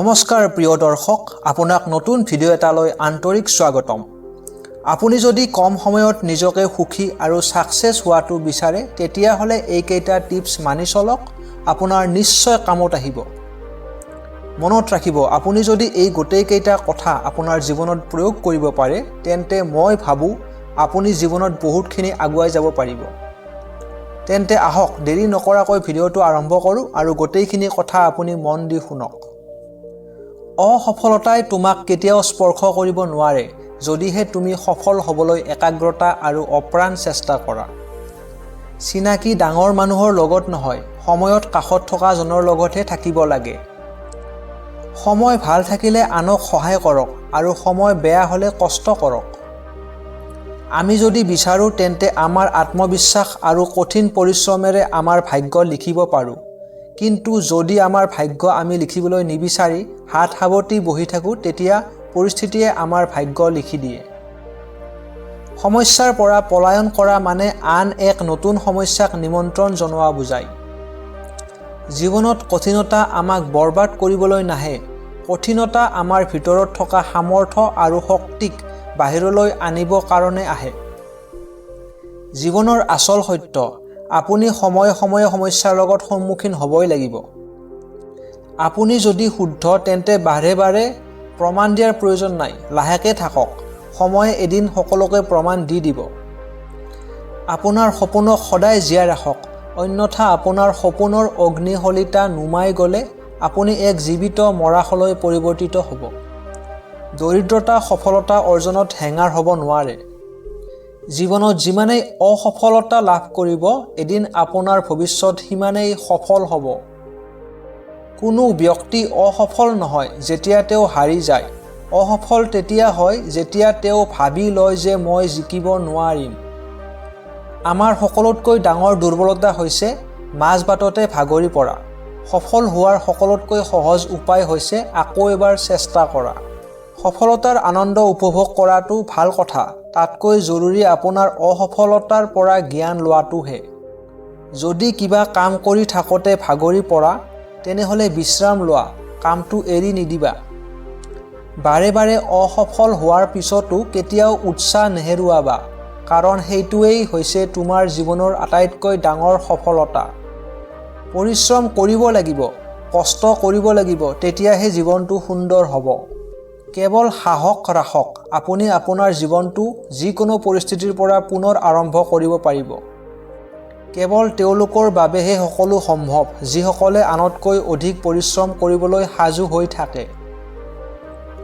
নমস্কাৰ প্ৰিয় দৰ্শক আপোনাক নতুন ভিডিঅ' এটালৈ আন্তৰিক স্বাগতম। আপুনি যদি কম সময়ত নিজকে সুখী আৰু ছাকচেছ হোৱাটো বিচাৰে তেতিয়াহ'লে এইকেইটা টিপছ মানি চলক আপোনাৰ নিশ্চয় কামত আহিব। মনত ৰাখিব আপুনি যদি এই গোটেইকেইটা কথা আপোনাৰ জীৱনত প্ৰয়োগ কৰিব পাৰে তেন্তে মই ভাবোঁ আপুনি জীৱনত বহুতখিনি আগুৱাই যাব পাৰিব। তেন্তে আহক দেৰি নকৰাকৈ ভিডিঅ'টো আৰম্ভ কৰোঁ আৰু গোটেইখিনি কথা আপুনি মন দি শুনক। অসফলতাই তোমাক কেতিয়াও স্পৰ্শ কৰিব নোৱাৰে যদিহে তুমি সফল হ'বলৈ একাগ্ৰতা আৰু অপ্ৰাণ চেষ্টা কৰা। চিনাকি ডাঙৰ মানুহৰ লগত নহয় সময়ত কাষত থকাজনৰ লগতহে থাকিব লাগে। সময় ভাল থাকিলে আনক সহায় কৰক আৰু সময় বেয়া হ'লে কষ্ট কৰক। আমি যদি বিচাৰোঁ তেন্তে আমাৰ আত্মবিশ্বাস আৰু কঠিন পৰিশ্ৰমেৰে আমাৰ ভাগ্য লিখিব পাৰোঁ। কিন্তু যদি আমাৰ ভাগ্য আমি লিখিবলৈ নিবিচাৰি হাত সাৱটি বহি থাকোঁ তেতিয়া পৰিস্থিতিয়ে আমাৰ ভাগ্য লিখি দিয়ে। সমস্যাৰ পৰা পলায়ন কৰা মানে আন এক নতুন সমস্যাক নিমন্ত্ৰণ জনোৱা বুজায়। জীৱনত কঠিনতা আমাক বৰবাদ কৰিবলৈ নাহে। কঠিনতা আমাৰ ভিতৰত থকা সামৰ্থ্য আৰু শক্তিক বাহিৰলৈ আনিব কাৰণে আহে। জীৱনৰ আচল সত্য আপুনি সময়ে সময়ে সমস্যাৰ লগত সন্মুখীন হ'বই লাগিব। আপুনি যদি শুদ্ধ তেন্তে বাৰে বাৰে প্ৰমাণ দিয়াৰ প্ৰয়োজন নাই। লাহেকৈ থাকক। সময়ে এদিন সকলোকে প্ৰমাণ দি দিব। আপোনাৰ সপোনক সদায় জীয়াই ৰাখক। অন্যথা আপোনাৰ সপোনৰ অগ্নিশলিতা নুমাই গ'লে আপুনি এক জীৱিত মৰাশলৈ পৰিৱৰ্তিত হ'ব। দৰিদ্ৰতা সফলতা অৰ্জনত হেঙাৰ হ'ব নোৱাৰে। জীৱনত যিমানেই অসফলতা লাভ কৰিব এদিন আপোনাৰ ভৱিষ্যত সিমানেই সফল হ'ব। কোনো ব্যক্তি অসফল নহয় যেতিয়া তেওঁ হাৰি যায়। অসফল তেতিয়া হয় যেতিয়া তেওঁ ভাবি লয় যে মই জিকিব নোৱাৰিম। আমাৰ সকলোতকৈ ডাঙৰ দুৰ্বলতা হৈছে মাজ বাটতে ভাগৰি পৰা। সফল হোৱাৰ সকলোতকৈ সহজ উপায় হৈছে আকৌ এবাৰ চেষ্টা কৰা। সফলতাৰ আনন্দ উপভোগ কৰাটো ভাল কথা। তাতকৈ জৰুৰী আপোনাৰ অসফলতাৰ পৰা জ্ঞান লোৱাটোহে। যদি কিবা কাম কৰি থাকোঁতে ভাগৰি পৰা তেনেহ'লে বিশ্ৰাম লোৱা কামটো এৰি নিদিবা। বাৰে বাৰে অসফল হোৱাৰ পিছতো কেতিয়াও উৎসাহ নেহেৰুৱাবা কাৰণ সেইটোৱেই হৈছে তোমাৰ জীৱনৰ আটাইতকৈ ডাঙৰ সফলতা। পৰিশ্ৰম কৰিব লাগিব কষ্ট কৰিব লাগিব তেতিয়াহে জীৱনটো সুন্দৰ হ'ব। কেৱল সাহস ৰাখক আপুনি আপোনাৰ জীৱনটো যিকোনো পৰিস্থিতিৰ পৰা পুনৰ আৰম্ভ কৰিব পাৰিব। কেৱল তেওঁলোকৰ বাবেহে সকলো সম্ভৱ যিসকলে আনতকৈ অধিক পৰিশ্ৰম কৰিবলৈ সাজু হৈ থাকে।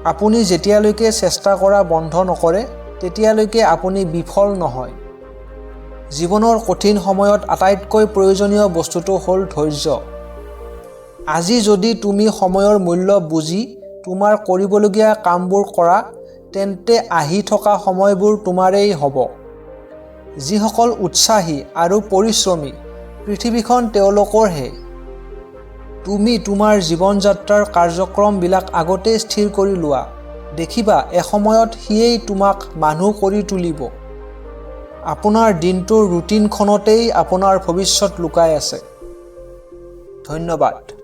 আপুনি যেতিয়ালৈকে চেষ্টা কৰা বন্ধ নকৰে তেতিয়ালৈকে আপুনি বিফল নহয়। জীৱনৰ কঠিন সময়ত আটাইতকৈ প্ৰয়োজনীয় বস্তুটো হ'ল ধৈৰ্য। আজি যদি তুমি সময়ৰ মূল্য বুজি তোমাৰ কৰিবলগীয়া কামবোৰ কৰা তেন্তে আহি থকা সময়বোৰ তোমাৰেই হ'ব। যিসকল উৎসাহী আৰু পৰিশ্ৰমী পৃথিৱীখন তেওঁলোকৰহে। তুমি তোমাৰ জীৱন যাত্ৰাৰ কাৰ্যক্ৰমবিলাক আগতেই স্থিৰ কৰি লোৱা। দেখিবা এসময়ত সিয়েই তোমাক মানুহ কৰি তুলিব। আপোনাৰ দিনটোৰ ৰুটিনখনতেই আপোনাৰ ভৱিষ্যত লুকাই আছে। ধন্যবাদ।